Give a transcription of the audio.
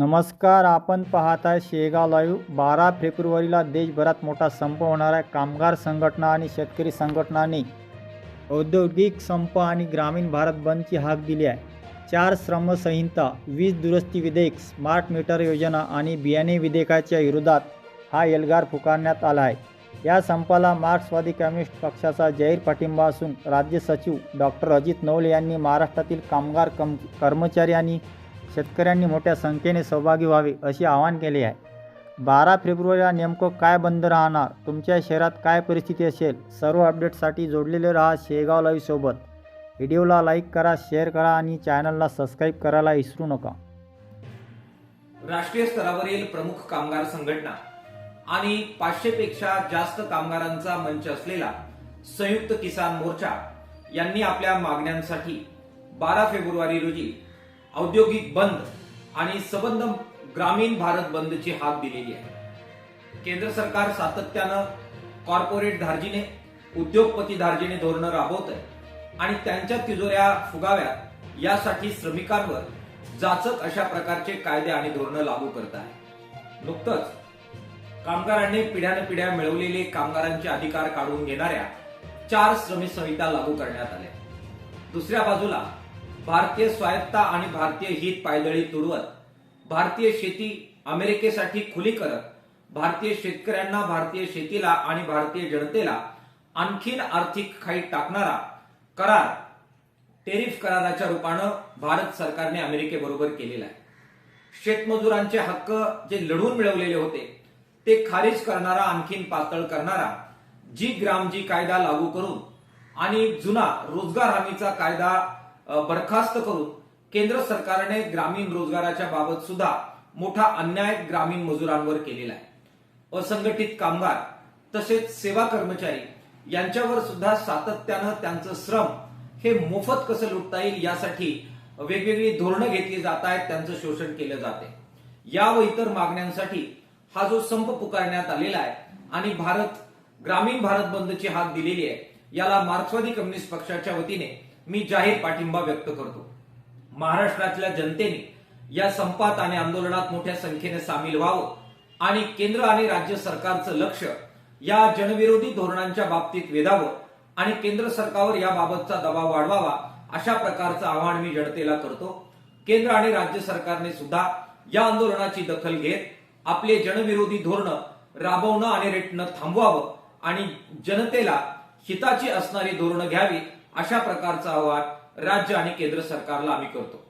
नमस्कार आपण पाहताय शेगाव लाईव्ह. बारा फेब्रुवारीला देशभरात मोठा संप होणार आहे. कामगार संघटना आणि शेतकरी संघटनांनी औद्योगिक संप आणि ग्रामीण भारत बंदची हाक दिली आहे. चार श्रमसंहिता वीज दुरुस्ती विधेयक स्मार्ट मीटर योजना आणि बियाणे विधेयकाच्या विरोधात हा एल्गार पुकारण्यात आला आहे. या संपाला मार्क्सवादी कम्युनिस्ट पक्षाचा जाहीर पाठिंबा असून राज्य सचिव डॉक्टर अजित नवले यांनी महाराष्ट्रातील कामगार कम कर्मचारी आणि शेतकऱ्यांनी मोठ्या संख्येने सहभागी व्हावे असे आवाहन केले आहे. बारा फेब्रुवारीला नेमकं काय बंद राहणार? तुमच्या शहरात काय परिस्थिती असेल? सर्व अपडेटसाठी जोडलेले राहा शेगाव लाईव्हसोबत व्हिडिओला लाईक करा शेअर करा आणि चॅनलला सबस्क्राईब करायला विसरू नका. राष्ट्रीय स्तरावरील प्रमुख कामगार संघटना आणि पाचशेपेक्षा जास्त कामगारांचा मंच असलेला संयुक्त किसान मोर्चा यांनी आपल्या मागण्यांसाठी बारा फेब्रुवारी रोजी औद्योगिक बंद आणि सबंध ग्रामीण भारत बंदची हाक दिलेली आहे. केंद्र सरकार सातत्यानं कॉर्पोरेट धार्जिने उद्योगपती धार्जिने धोरणं राबवत आहे आणि त्यांच्या तिजोऱ्या फुगाव्यात यासाठी श्रमिकांवर जाचक अशा प्रकारचे कायदे आणि धोरणं लागू करत आहे नुकतंच कामगारांनी पिढ्यान पिढ्या मिळवलेले कामगारांचे अधिकार काढून घेणाऱ्या चार श्रमिक संहिता लागू करण्यात आल्या. दुसऱ्या बाजूला भारतीय स्वायत्ता आणि भारतीय हित पायदळी तुडवत भारतीय शेती अमेरिकेसाठी खुली करत भारतीय शेतकऱ्यांना भारतीय शेतीला आणि भारतीय जनतेला आणखीन आर्थिक खाईत टाकणारा करार टेरिफ कराराच्या रूपानं भारत सरकारने अमेरिकेबरोबर केलेला आहे. शेतमजुरांचे हक्क जे लढून मिळवलेले होते ते खारिज करणारा आणखीन पातळ करणारा जी ग्राम जी कायदा लागू करून आणि जुना रोजगार हमीचा कायदा बरखास्त करून केंद्र सरकारने ग्रामीण रोजगाराच्या बाबत सुद्धा मोठा अन्याय ग्रामीण मजुरांवर केलेला आहे. असंघटित कामगार तसेच सेवा कर्मचारी यांच्यावर सुद्धा सातत्यानं त्यांचं श्रम हे मोफत कसं लुटता येईल यासाठी वेगवेगळी धोरणं घेतली जात आहेत त्यांचं शोषण केलं जाते. या व इतर मागण्यांसाठी हा जो संप पुकारण्यात आलेला आहे आणि भारत ग्रामीण भारत बंदची हाक दिलेली आहे याला मार्क्सवादी कम्युनिस्ट पक्षाच्या वतीने मी जाहीर पाठिंबा व्यक्त करतो. महाराष्ट्रातल्या जनतेने या संपात आणि आंदोलनात मोठ्या संख्येने सामील व्हावं आणि केंद्र आणि राज्य सरकारचं लक्ष या जनविरोधी धोरणांच्या बाबतीत वेधावं आणि केंद्र सरकारवर याबाबतचा दबाव वाढवावा अशा प्रकारचं आवाहन मी जनतेला करतो. केंद्र आणि राज्य सरकारने सुद्धा या आंदोलनाची दखल घेत आपले जनविरोधी धोरणं राबवणं आणि रेटणं थांबवावं आणि जनतेला हिताची असणारी धोरणं घ्यावी अशा प्रकारचा आवाहन राज्य आणि केंद्र सरकारला आम्ही करतो.